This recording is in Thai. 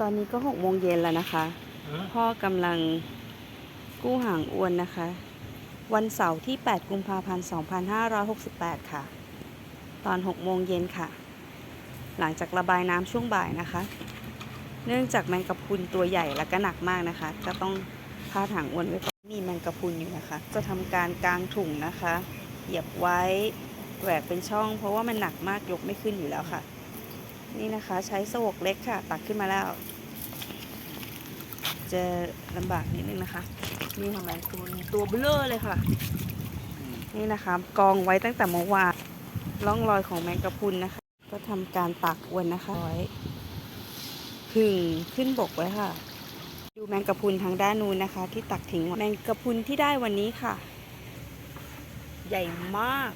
ตอนนี้ก็หกโมงเย็นแล้วนะคะ พ่อกำลังกู้หางอวนนะคะ วันเสาร์ที่ 8 กุมภาพันธ์ 2568 ค่ะ ตอน 6 โมงเย็นค่ะ หลังจากระบายน้ำช่วงบ่ายนะคะ เนื่องจากแมงกะพรุนตัวใหญ่และก็หนักมากนะคะจะต้องพาดหางอวนไว้ก่อนมีแมงกะพรุนอยู่นะคะ จะทำการกางถุงนะคะ เหยียบไว้แหวกเป็นช่อง เพราะว่ามันหนักมากยกไม่ขึ้นอยู่แล้วค่ะ นี่นะคะใช้สวกเล็กค่ะ ตักขึ้นมาแล้ว จะลำบากนิดนึงนะคะ นี่ทำไมตัวตัวเบลอเลยค่ะ นี่นะคะกองไว้ตั้งแต่เมื่อวานร่องรอยของแมงกะพรุนนะคะ ก็ทำการตักอวนนะคะไว้ผึ่งขึ้นบกไว้ค่ะ ดูแมงกะพรุนทางด้านนู้นนะคะ ที่ตักทิ้งแมงกะพรุนที่ได้วันนี้ค่ะ ใหญ่มาก